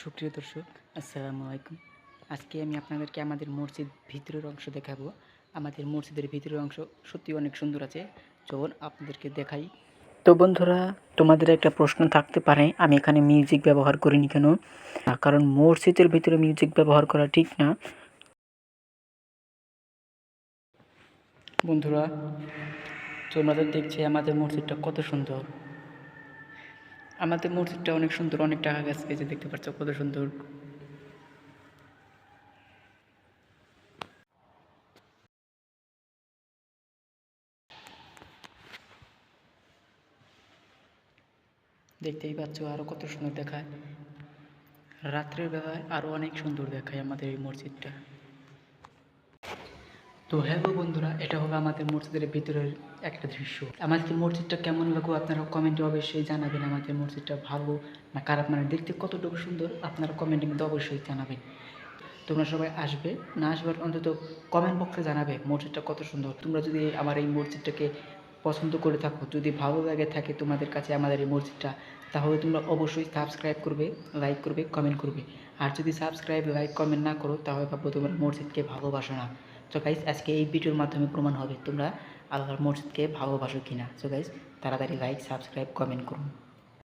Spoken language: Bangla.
সুপ্রিয় দর্শক, আসসালামু আলাইকুম। আজকে আমি আপনাদেরকে আমাদের মসজিদ ভিতরের অংশ দেখাবো। আমাদের মসজিদের ভিতরের অংশ সত্যি অনেক সুন্দর আছে। চলুন আপনাদেরকে দেখাই। তো বন্ধুরা, তোমাদের একটা প্রশ্ন থাকতে পারে, আমি এখানে মিউজিক ব্যবহার করিনি কেন? কারণ মসজিদের ভিতরে মিউজিক ব্যবহার করা ঠিক না। বন্ধুরা, তোমরা তো দেখছি আমাদের মসজিদটা কত সুন্দর। আমাদের মসজিদটা অনেক সুন্দর, অনেক টাকা গাছ। পেয়েছে দেখতে পাচ্ছ, কত সুন্দর। দেখতেই পাচ্ছ, আরও কত সুন্দর দেখায়। রাত্রের বেলায় আরও অনেক সুন্দর দেখায় আমাদের এই মসজিদটা। তো হ্যালো বন্ধুরা, এটা হলো আমাদের মসজিদের ভিতরের একটা দৃশ্য। আমাদের মসজিদটা কেমন লাগো আপনারা কমেন্টে অবশ্যই জানাবেন। আমাদের মসজিদটা ভালো না খারাপ মানে দেখতে কতটুকু সুন্দর আপনারা কমেন্টে কিন্তু অবশ্যই জানাবেন। তোমরা সবাই আসবে, না আসবার অন্তত কমেন্ট বক্সে জানাবে মসজিদটা কত সুন্দর। তোমরা যদি আমার এই মসজিদটাকে পছন্দ করে থাকো, যদি ভালো লাগে থাকে তোমাদের কাছে আমাদের এই মসজিদটা, তাহলে তোমরা অবশ্যই সাবস্ক্রাইব করবে লাইক করবে কমেন্ট করবে। আর যদি সাবস্ক্রাইব লাইক কমেন্ট না করো, তাহলে ভাববো তোমরা মসজিদকে ভালোবাসো না। তো গাইজ আজকে এই ভিডিওর মাধ্যমে প্রমাণ হবে তোমরা আল্লাহর মসজিদকে ভালোবাসো কিনা। সো গাইজ তাড়াতাড়ি লাইক সাবস্ক্রাইব কমেন্ট করুন।